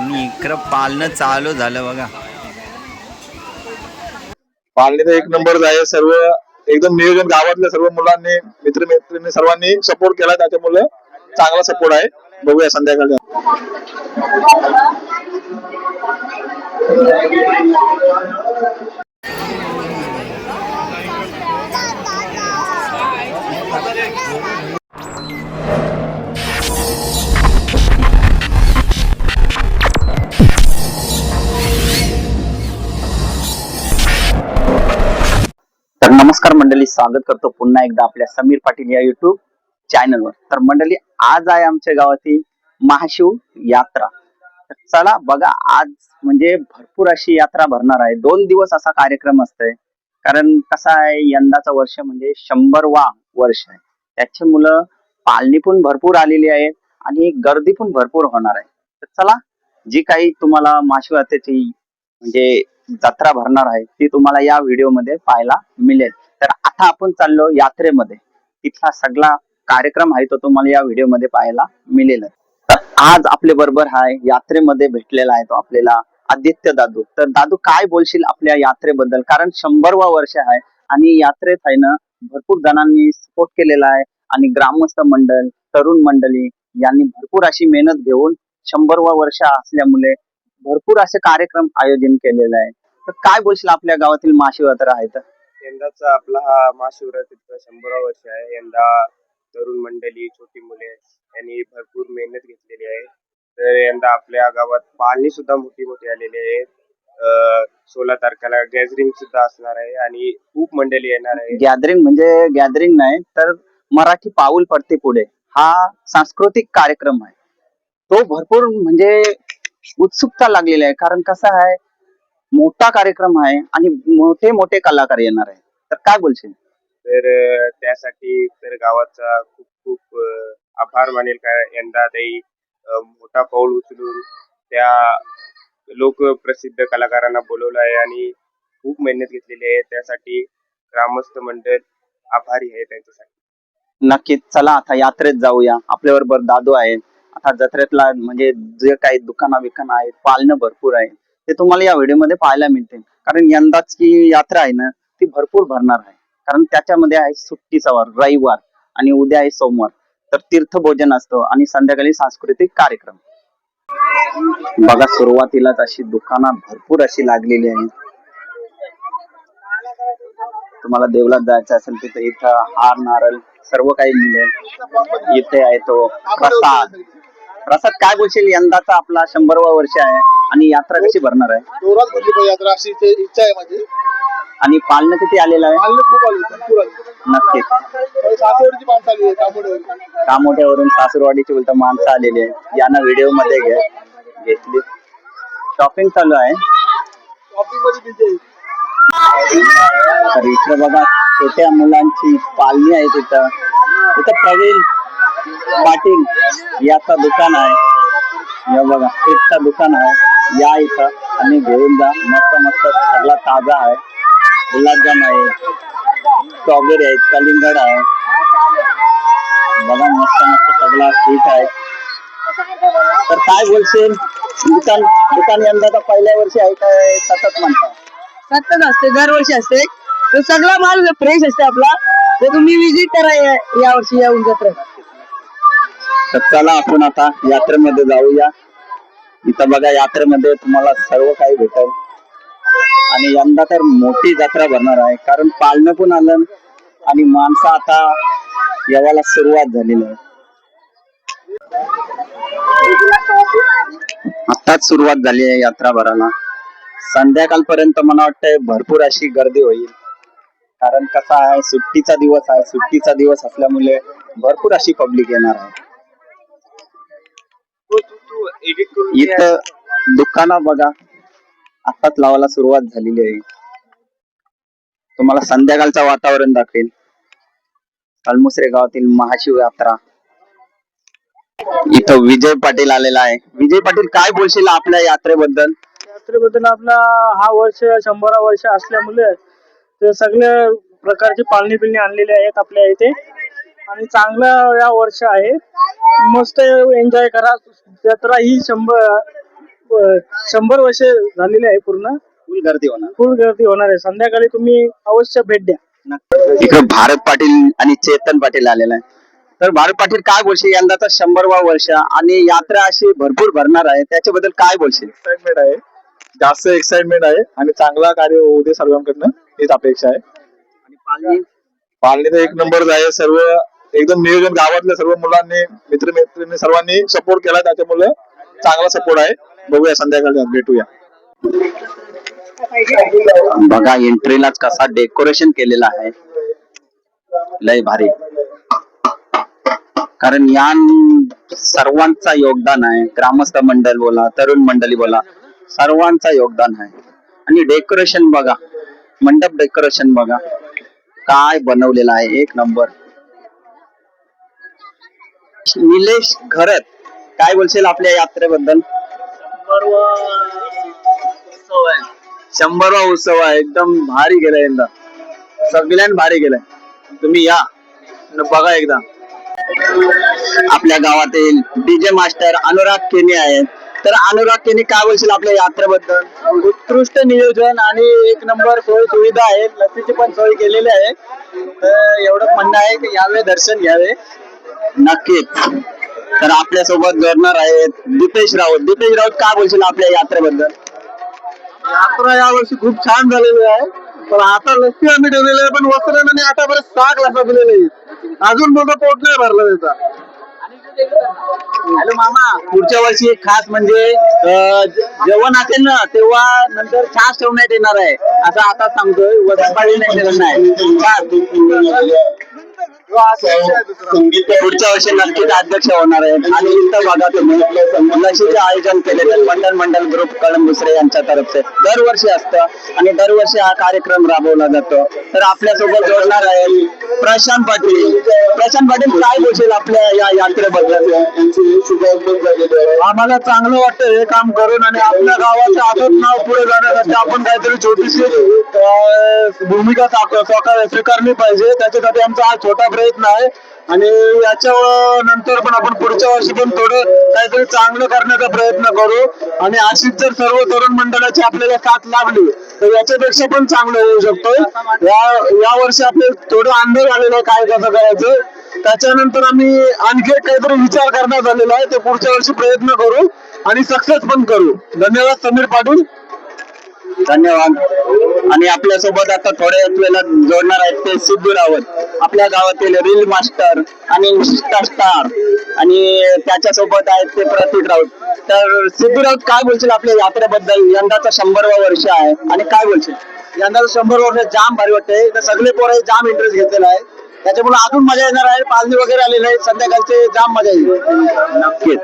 आणि इकडं पालणं चालू झालं बघा. पाळणे तर एक नंबर आहे. सर्व एकदम नियोजन गावातल्या सर्व मुलांनी मित्र मैत्रिणी सर्वांनी सपोर्ट केला. त्याच्यामुळे चांगला सपोर्ट आहे. बघूया संध्याकाळी. नमस्कार मंडळी स्वागत करतो पुन्हा एकदा आपल्या समीर पाटील या युट्यूब चॅनलवर तर मंडळी आज आहे आमच्या गावातील महाशिव यात्रा. तर चला बघा आज म्हणजे भरपूर अशी यात्रा भरणार आहे. दोन दिवस असा कार्यक्रम असतोय. कारण कसा आहे यंदाचं वर्ष म्हणजे शंभरवा वर्ष आहे. त्याची मुलं पालणी पण भरपूर आलेली आहेत आणि गर्दी पण भरपूर होणार आहे. तर चला जी काही तुम्हाला महाशिवरात्रीची म्हणजे जत्रा भरणार आहे ती तुम्हाला या व्हिडिओमध्ये पाहायला मिळेल. तर आता आपण चाललो यात्रेमध्ये. तिथला सगळा कार्यक्रम आहे तो तुम्हाला या व्हिडिओमध्ये पाहायला मिळेल. तर आज आपल्या बरोबर आहे यात्रेमध्ये भेटलेला आहे तो आपल्याला आदित्य दादू. तर दादू काय बोलशील आपल्या यात्रेबद्दल? कारण शंभरवा वर्ष आहे आणि यात्रेत आहे ना भरपूर जणांनी सपोर्ट केलेला आहे आणि ग्रामस्थ मंडळ तरुण मंडळी यांनी भरपूर अशी मेहनत घेऊन शंभरवा वर्ष असल्यामुळे भरपूर असे कार्यक्रम आयोजन केलेले आहे. तर काय बोलशील आपल्या गावातील महाशिवरात्र आहे तर? यंदाचा आपला हा महाशिवरात्रीचा शंभरा वर्ष आहे. यंदा तरुण मंडळी छोटी मुले यांनी भरपूर मेहनत घेतलेली आहे. तर यंदा आपल्या गावात पाळणी सुद्धा मोठी मोठी आलेली आहे. अं, सोळा तारखेला गॅदरिंग सुद्धा असणार आहे आणि खूप मंडळी येणार आहे. गॅदरिंग म्हणजे गॅदरिंग नाही तर मराठी पाऊल पडते पुढे. हा सांस्कृतिक कार्यक्रम आहे. तो भरपूर म्हणजे उत्सुकता लागलेली आहे. कारण कसा आहे मोठा कार्यक्रम आहे आणि मोठे मोठे कलाकार येणार आहे तर काय बोलशील? तर त्यासाठी तर गावाचा खूप खूप आभार मानेल का? यंदा ते अं, मोठा पाऊल उचलून त्या लोक प्रसिद्ध कलाकारांना बोलवलं आहे आणि खूप मेहनत घेतलेली आहे. त्यासाठी ग्रामस्थ मंडळ आभारी आहे त्यांच्यासाठी. नक्कीच. चला आता यात्रेत जाऊया. आपल्या बरोबर दादू आहेत. आता जत्रेतला म्हणजे जे काही दुकाना बिकाना आहेत पालणं भरपूर आहे ते तुम्हाला या व्हिडिओमध्ये पाहायला मिळते कारण यंदाची यात्रा आहे ना ती भरपूर भरणार आहे. कारण त्याच्यामध्ये आहे सुट्टीचा वार रविवार आणि उद्या आहे सोमवार. तर तीर्थभोजन असतं आणि संध्याकाळी सांस्कृतिक कार्यक्रम. बघा सुरुवातीलाच अशी दुकानं भरपूर अशी लागलेली आहे तुम्हाला देवलात जायचं असेल तिथे इथं हार नारळ सर्व काही मिळेल. इथे आहे तो प्रसाद. प्रसाद काय बोलशील? यंदाचा आपला शंभरवा वर्ष आहे. आणि यात्रा कशी भरणार आहे? जोरात भरली पाहिजे यात्रा अशी इथे इच्छा आहे माझी. आणि पालणं किती आलेलं आहे? आले खूप आले भरपूर आले नक्कीच. सासवडची माणसं आली तांबोडवर कामोठ्यावरून सासूरवाडीची उलट माणसं आलेली आहे यांना व्हिडिओमध्ये घे घेतली. शॉपिंग चालू आहे. शॉपिंगमध्ये बिझी तर इकडे बघा छोट्या मुलांची पालणी आहे तिथं. इथं प्रवीण पाटील याचं दुकान आहे. या बघा केकचं दुकान आहे. या इथं आणि घेऊन जा. मस्त मस्त सगळा ताजा आहे. गुलाबजाम आहे. स्ट्रॉबेरी आहेत कलिंगड आहे. बघा मस्त मस्त सगळा स्वीट आहे. तर काय बोलशील? दुकान दुकान यंदाचा पहिल्या वर्षी आहे काय? सतत म्हणता. सतत असते दरवर्षी असते. तर सगळा माल फ्रेश असते आपला. तर तुम्ही विजिट करा या- यावर्षी येऊन तर चला आपण आता यात्रेमध्ये जाऊया. इथं बघा यात्रेमध्ये तुम्हाला सर्व काही भेटेल. आणि यंदा तर मोठी जत्रा भरणार आहे कारण पाळणं पण आलं आणि माणसं आता येवायला सुरुवात झालेली आहे. आताच सुरुवात झाली आहे यात्रा भरायला. संध्याकाळपर्यंत मला वाटतंय भरपूर अशी गर्दी होईल. कारण कसा आहे सुट्टीचा दिवस आहे सुट्टीचा दिवस असल्यामुळे भरपूर अशी पब्लिक येणार आहे. एडिट करून इथं दुकानं बघा. आताच लावायला सुरुवात झालेली आहे. तुम्हाला संध्याकाळचं वातावरण दाखवेल. अलमुसरे गावातील महाशिव यात्रा इथं विजय पाटील आलेला आहे. विजय पाटील काय बोलशील आपल्या यात्रेबद्दल? यात्रेबद्दल आपला हा वर्ष शंभरा वर्ष असल्यामुळे ते सगळे प्रकारची पालणी बिलणी आणलेली आहेत आपल्या इथे. आणि चांगलं या वर्ष आहे. मस्त एन्जॉय करा. जत्रा ही शंभर शंभर वर्ष झालेली आहे पूर्ण. फुल गर्दी होणार. फुल गर्दी होणार आहे. संध्याकाळी तुम्ही अवश्य भेट द्या. इकडे भारत पाटील आणि चेतन पाटील आलेला आहे. तर भारत पाटील काय बोलशील? यंदाचा शंभरवा वर्ष आणि यात्रा अशी भरपूर भरणार आहे. त्याच्याबद्दल काय बोलशील? एक्साइटमेंट आहे. जास्त एक्साइटमेंट आहे आणि चांगला कार्य होऊ दे सर्वांकडनं हीच अपेक्षा आहे. आणि पालवी? पालणी तर एक नंबर आहे सर्व एकदम नियोजन गावातल्या सर्व मुलांनी मित्र मैत्रिणी सर्वांनी सपोर्ट केला. त्याच्यामुळे चांगला सपोर्ट आहे. बघूया संध्याकाळी भेटूया. बघा एंट्रीलाच कसा डेकोरेशन केलेला आहे. लय भारी. कारण या सर्वांचा योगदान आहे. ग्रामस्थ मंडळ बोला तरुण मंडळी बोला सर्वांचा योगदान आहे. आणि डेकोरेशन बघा मंडप डेकोरेशन बघा. काय बनवलेलं आहे? एक नंबर निलेश खरत काय बोलशील आपल्या यात्रेबद्दल? शंभरवा उत्सव आहे. एकदम भारी गेलाय यंदा. सगळ्यां भारी गेलाय. तुम्ही या. न बघा एकदा. आपल्या गावातील डीजे मास्टर अनुराग केने आहेत. तर अनुराग केने काय बोलशील आपल्या यात्रेबद्दल? उत्कृष्ट नियोजन आणि एक नंबर सोय सुविधा आहेत. लसीची पण सोय केलेली आहे. तर एवढं म्हणणं आहे की यावे दर्शन घ्यावे. नक्कीच. तर आपल्यासोबत जोडणार आहेत दीपेश राऊत. दीपेश राऊत काय बोलशील आपल्या यात्रेबद्दल? यात्रा यावर्षी खूप छान झालेली आहे. पण आता लस्सी आम्ही ठेवलेली आहे पण वस्त्राने आतापर्यंत सहा ग्लास दिलेले अजून मोठं पोट नाही भरलं त्याचा. हॅलो मामा पुढच्या वर्षी एक खास म्हणजे जेवण असेल ना तेव्हा नंतर छास ठेवण्यात येणार आहे. असं आता सांगतोय वसपाळी नाही ठेवणार. पुढच्या वर्षी नक्कीच अध्यक्ष होणार आहे. आणि इथं बघा लसीचे आयोजन केलेले मंडल मंडल ग्रुप कळम दुसरे यांच्या तर्फे. दरवर्षी असतं आणि दरवर्षी हा कार्यक्रम राबवला जातो. तर आपल्यासोबत जोडणार आहे प्रशांत पाटील. प्रशांत पाटील काय बोलशील आपल्या या यात्रेबद्दल? आम्हाला चांगलं वाटतं हे काम करून आणि आपल्या गावाचं आदत नाव पुढे जाण्यासाठी आपण काहीतरी छोटीशी भूमिका स्वीकारली पाहिजे. त्याच्यासाठी आमचा आज छोटा प्रयत्न आहे. आणि याच्या नंतर पण आपण पुढच्या वर्षी पण थोडं काहीतरी चांगलं करण्याचा प्रयत्न करू. आणि अशीच जर सर्व तरुण मंडळाची आपल्याला साथ लाभली तर याच्यापेक्षा पण चांगलं होऊ शकतो. या या वर्षी आपले थोडं अंधर आलेलं आहे काय कसं करायचं. त्याच्यानंतर आम्ही आणखी एक काहीतरी विचार करण्यात आलेला आहे. ते पुढच्या वर्षी प्रयत्न करू आणि सक्सेस पण करू. धन्यवाद समीर पाटील. धन्यवाद. आणि आपल्यासोबत आता थोड्या वेळेला जोडणार आहेत ते सिद्धू रावत. आपल्या गावातील रील मास्टर आणि इंस्टा स्टार. आणि त्याच्या सोबत आहेत ते प्रतीक राऊत. तर सिद्धू राऊत काय बोलशील आपल्या यात्रेबद्दल? यंदाचा शंभरवा वर्ष आहे. आणि काय बोलशील? यंदा शंभर वर्ष जाम भारी वाटते इथं सगळे पोरं जाम इंटरेस्ट घेतलेला आहे. त्याच्यामुळे अजून मजा येणार आहे. पालणी वगैरे आलेली आहे संध्याकाळचे जाम मजा येईल. नक्कीच.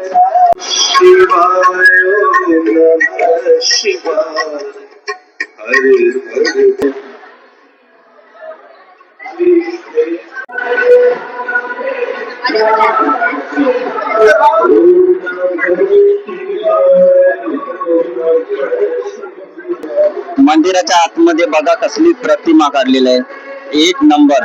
मंदिराच्या आतमध्ये बघा कसली प्रतिमा काढलेली आहे. एक नंबर.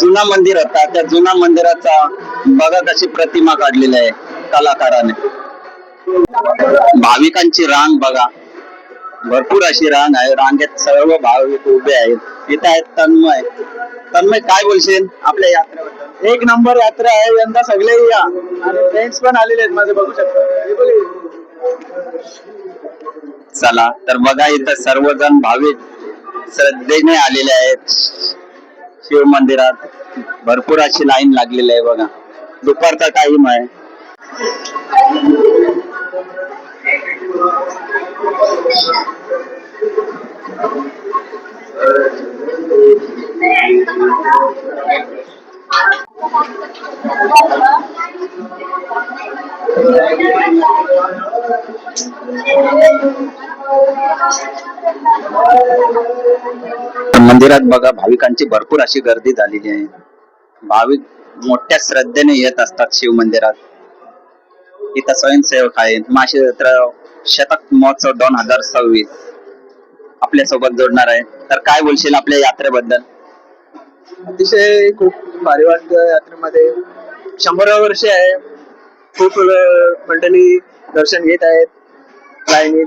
जुना मंदिर होता त्या जुना मंदिराचा बघा कशी प्रतिमा काढलेली आहे कलाकाराने. भाविकांची रांग बघा. भरपूर अशी रांग आहे. रांगेत सर्व भाविक उभे आहेत. इथे आहेत तन्मय. तन्मय काय बोलशील आपल्या यात्रेबद्दल? एक नंबर यात्रा आहे. यंदा सगळे या. आणि फ्रेंड्स पण आलेले आहेत माझे बघू शकता. चला तर बघा इथं सर्वजण भाविक श्रद्धेने आलेले आहेत. शिव मंदिरात भरपूर अशी लाईन लागलेली आहे बघा. दुपारचा टाइम आहे. मंदिरात बघा भाविकांची भरपूर अशी गर्दी झालेली आहे. भाविक मोठ्या श्रद्धेने येत असतात शिव मंदिरात. इथं स्वयंसेवक आहेत. माशी शतक महोत्सव दोन हजार सव्वीस आपल्यासोबत जोडणार आहे. तर काय बोलशील आपल्या यात्रेबद्दल? अतिशय खूप भारी वाटतं यात्रेमध्ये. शंभर वर्ष आहे. खूप मंडळी दर्शन घेत आहेत. लाईनीत.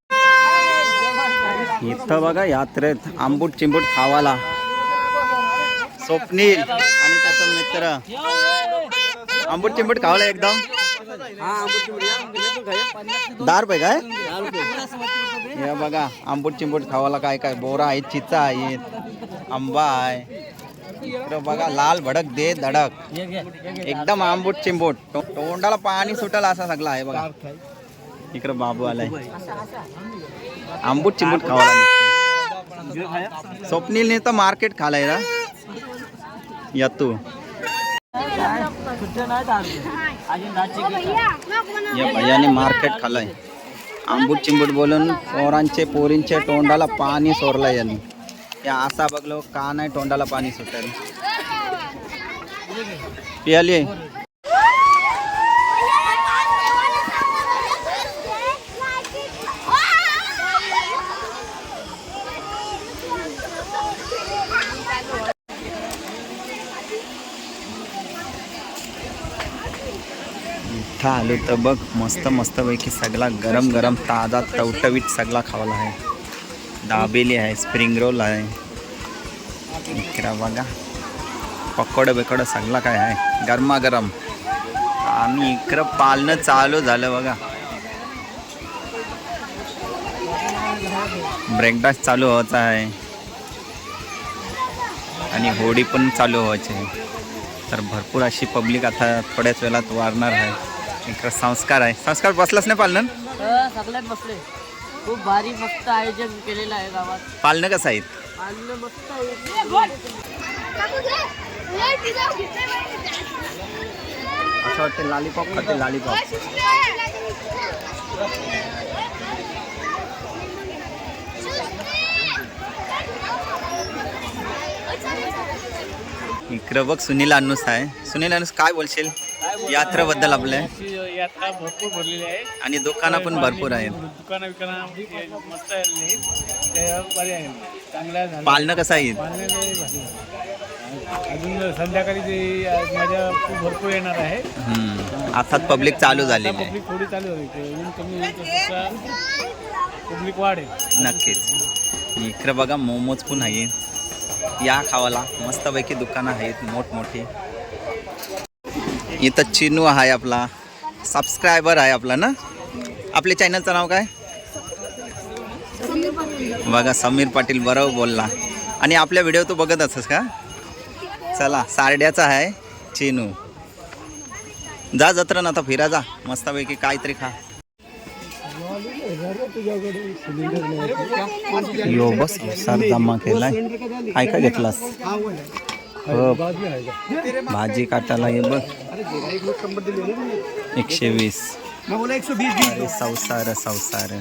इथं बघा यात्रेत आंबूट चिंबूट खावाला. स्वप्नील आणि त्याचा मित्र. आंबूट चिंबूट खावाला एकदम. दहा रुपये काय? हे बघा आंबूट चिंबूट खावाला काय काय बोरा आहेत चिचा आहेत आंबा आहे. इकडं बघा लाल भडक दे धडक. एकदम आंबूट चिंबूट. तोंडाला पाणी सुटल असा सगळा आहे बघा. इकडं बाबू आलाय. आंबूट चिंबूट खावा स्वप्नीलने तर मार्केट खालाय रा. या तू. या भैयाने मार्केट खालाय. आंबूट चिंबूट बोलून पोरांचे पोरींचे तोंडाला पाणी सोरलंय यांनी. या असा बघलो का नाही तोंडाला पाणी सुटेल पियाली. इथं आलो तर बघ मस्त मस्तपैकी सगळा गरम गरम ताजा टवटवीत सगळा खावाला आहे. दाबेली आहे स्प्रिंग रोल आहे. इकडं बघा पकोडं बिकोडं सगळा काय आहे. गरमागरम. आम्ही इकडं पालणं चालू झालं बघा. ब्रेकडास्ट चालू व्हायचा आहे. आणि होडी पण चालू व्हायची आहे. तर भरपूर अशी पब्लिक आता थोड्याच वेळात वाढणार आहे. इकडं संस्कार आहे. संस्कार बसलाच नाही पालणं सगळ्यात बसले खूप भारी मस्त आयोजन केलेलं आहे गावात. पालणं कसं आहेत? आणलं मस्त आहे असं वाटतं लालीपॉप खाते लालीपॉप इकडं बघ सुनील अनुस आहे. सुनील अनुस काय बोलशील? यात्रेबद्दल आपल्या यात्रा भरपूर भरलेली आहे. आणि दुकानं पण भरपूर आहेत. दुकानं विकाना मस्त आहे चांगल्या पालणं कसं आहे? अजून संध्याकाळी ते खूप भरपूर येणार आहे. अर्थात पब्लिक चालू आहे पब्लिक थोडी चालू अजून कमी पब्लिक वाढेल नक्कीच. इकडे बघा मोमोज पण आहे. या खावाला मस्तपैकी दुकानं आहेत मोठमोठी. इथं चिनू आहे आपला. सबस्क्रायबर आहे आपला ना? आपल्या चॅनलचं नाव काय? बघा समीर पाटील बरोबर बोलला. आणि आपल्या व्हिडिओ तू बघत असस का? चला सारड्याचा आहे चिनू. जा जत्रा ना आता फिरा जा. मस्तपैकी काहीतरी खा. यो बस सर जमा केलाय काय काय घेतलास. हो. भाजी काटायला ये बघ. एकशे वीस अरे संसार संसार.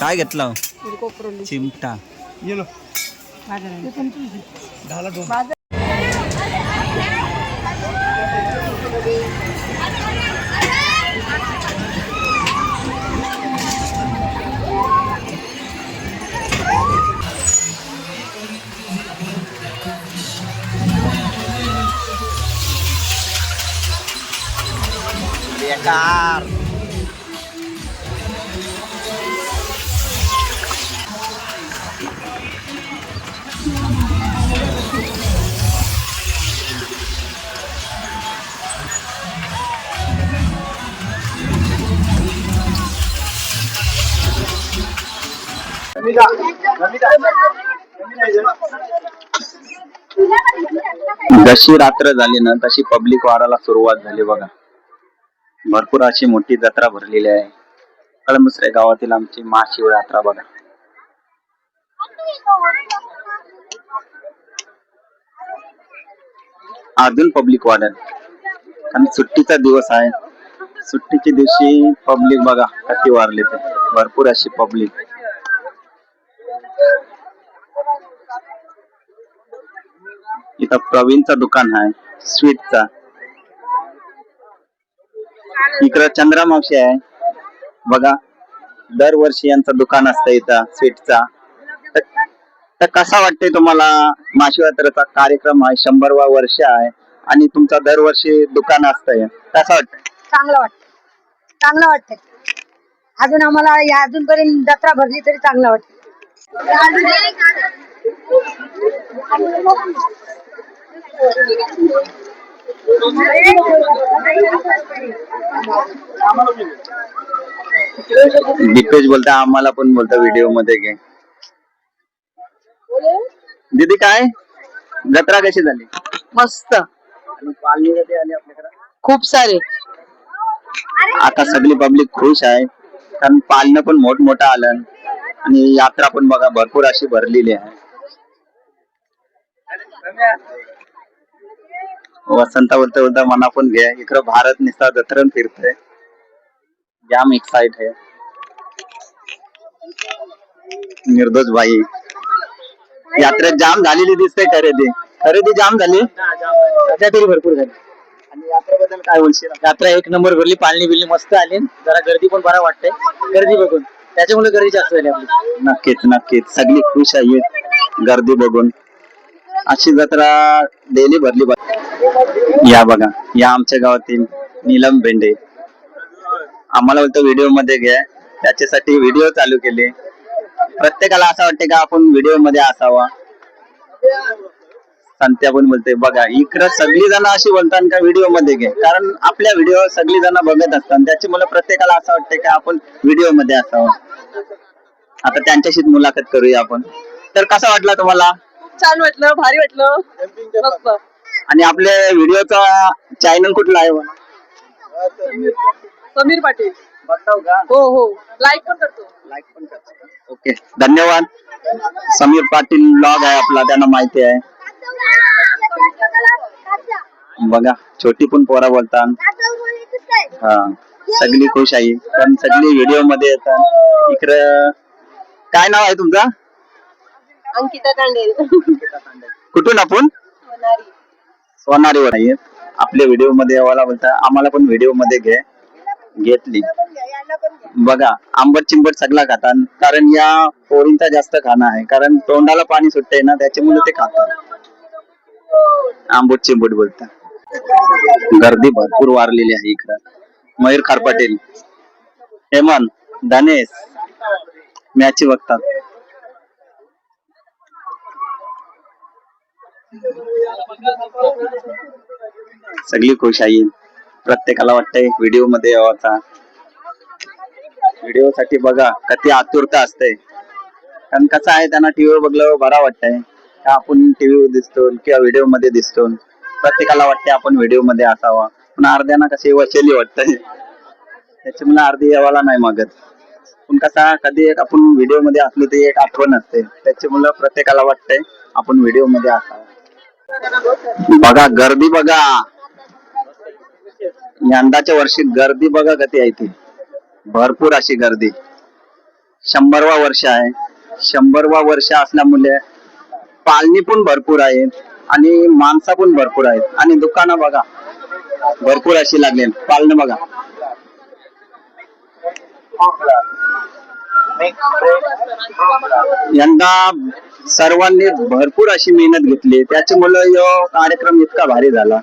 काय घेतलं? चिमटा. बेकार जशी रात्र झाली ना तशी पब्लिक वाढायला सुरुवात झाली बघा. भरपूर अशी मोठी जत्रा भरलेली आहे. कळमुसरे गावातील आमची महाशिवरात्रा बघा. अजून पब्लिक वाढेल. कारण सुट्टीचा दिवस आहे. सुट्टीच्या दिवशी पब्लिक बघा कती वारले ते भरपूर अशी पब्लिक इथं प्रवीणचा दुकान आहे स्वीटचा. इकडं चंद्रा मावशी आहे. बघा दरवर्षी यांचं दुकान असतं इथं स्वीटचा. तर- तर कसा वाटतंय तुम्हाला माशिवात्राचा कार्यक्रम आहे? शंभरवा वर्ष आहे आणि तुमचा दरवर्षी दुकान असतंय. कसं वाटत चांगलं वाटतं चांगलं वाटतंय. अजून आम्हाला या अजूनपर्यंत जत्रा भरली तरी चांगलं वाटतं दीपेश बोलता आम्हाला पण बोलता व्हिडिओमध्ये घे. दीदी काय? जत्रा कशी झाली? मस्त. आणि पालणी कधी आली आपल्याकडे? खूप सारे. आता सगळी पब्लिक खुश आहे. कारण पालणं पण मोठमोठं आलं. आणि यात्रा पण बघा भरपूर अशी भरलेली आहे. वसंत बोलता बोलता मना पण घ्या इकडं भारत निस्ता जत्रण फिरतंय. जाम एक्साइट आहे. निर्दोष भाई यात्रेत जाम झालेली दिसते खरेदी. खरेदी जाम झाली. सध्या तरी भरपूर झाली. आणि यात्रेबद्दल काय बोलशील? यात्रा एक नंबर भरली पाळणी बिल्ली मस्त आली. जरा गर्दी पण बरा वाटते. गर्दी बघून. त्याच्यामुळे गर्दी जास्त झाली आपली. नक्कीच नक्कीच. सगळी खुश आहेत गर्दी बघून. अशी जत्रा डेली भरली पाहिजे या बघा या आमच्या गावातील नीलम भेंडे. आम्हाला बोलतो व्हिडिओमध्ये घ्या. त्याच्यासाठी व्हिडिओ चालू केले. प्रत्येकाला असं वाटते का आपण व्हिडिओमध्ये असावा. सांगते आपण बोलते बघा इकडं सगळी जण अशी बोलतात का व्हिडिओमध्ये घे. कारण आपल्या व्हिडिओ सगळी जण बघत असतात. त्याची मला प्रत्येकाला असं वाटते का आपण व्हिडिओमध्ये असावं. आता त्यांच्याशीच मुलाखत करूया आपण. तर कसा वाटला तुम्हाला? छान वाटलं भारी वाटलं. आणि आपल्या व्हिडिओचा चॅनल कुठला आहे? समीर पाटील. हो हो. लाईक पण करतो. लाईक पण करता ओके धन्यवाद. समीर पाटील ब्लॉग आहे आपला त्यांना माहिती आहे. बघा छोटी पण पोरा बोलतात. हा. सगळी खुश आहे. पण सगळी व्हिडिओमध्ये येतात. इकडं काय नाव आहे तुमचं? अंकिता तांडेल कुठून आपण? सोनारीवर आहे आपल्या व्हिडिओमध्ये यावाला बोलता आम्हाला पण व्हिडिओमध्ये घे घेतली. बघा आंबट चिंबट सगळा खातात कारण या पोरींचा जास्त खाणं आहे. कारण तोंडाला पाणी सुटतंय ना त्याच्यामुळे ते खातात. आंबट चिंबट बोलता गर्दी भरपूर वारलेली आहे इकडं. मयूर खारपाटील. हेमंत धनेश मॅची बघतात. सगळी खुश आहे. प्रत्येकाला वाटतंय व्हिडिओमध्ये यावाचा व्हिडिओ साठी बघा कधी आतुरता असते. कारण कसं आहे त्यांना टीव्ही बघल्यावर बरा वाटतंय. का आपण टीव्ही दिसतो किंवा व्हिडिओमध्ये दिसतो. प्रत्येकाला वाटते आपण व्हिडिओमध्ये असावा. पण अर्ध्यांना कशी वचेली वाटतंय. त्याच्यामुळे अर्धी यावाला नाही मागत. पण कसा कधी एक आपण व्हिडिओमध्ये असलो तरी एक आठवण असते. त्याच्यामुळे प्रत्येकाला वाटतंय आपण व्हिडिओमध्ये असावा. बघा गर्दी बघा. यंदाच्या वर्षी गर्दी बघा कधी आहे ती. भरपूर अशी गर्दी. शंभरवा वर्ष आहे. शंभरवा वर्ष असल्यामुळे पालणी पण भरपूर आहे आणि माणसं पण भरपूर आहेत. आणि दुकानं बघा भरपूर अशी लागले. पालन बघा. यंदा सर्वांनी भरपूर अशी मेहनत घेतली. त्याच्यामुळे यो कार्यक्रम इतका भारी झाला.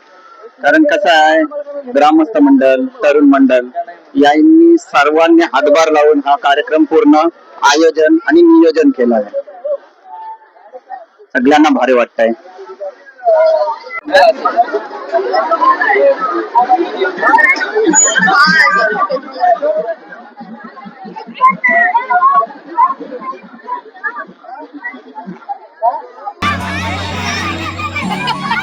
कारण कसं आहे ग्रामस्थ मंडळ तरुण मंडळ यांनी सर्वांनी हातभार लावून हा कार्यक्रम पूर्ण आयोजन आणि नियोजन केलं आहे. सगळ्यांना भारी वाटत आहे Ha ha ha!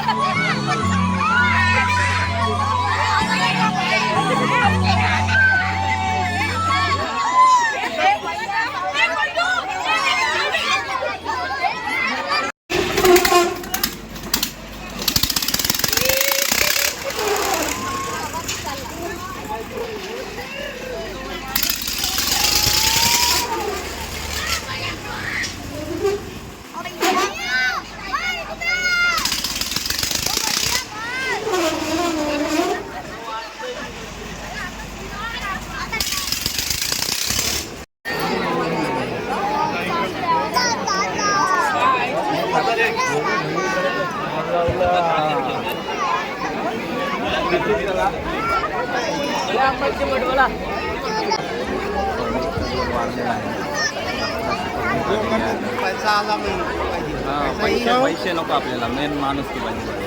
पैसे पैसे नको आपल्याला मेन माणूस की पाहिजे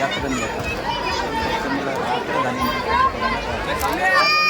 यात्रेला দাম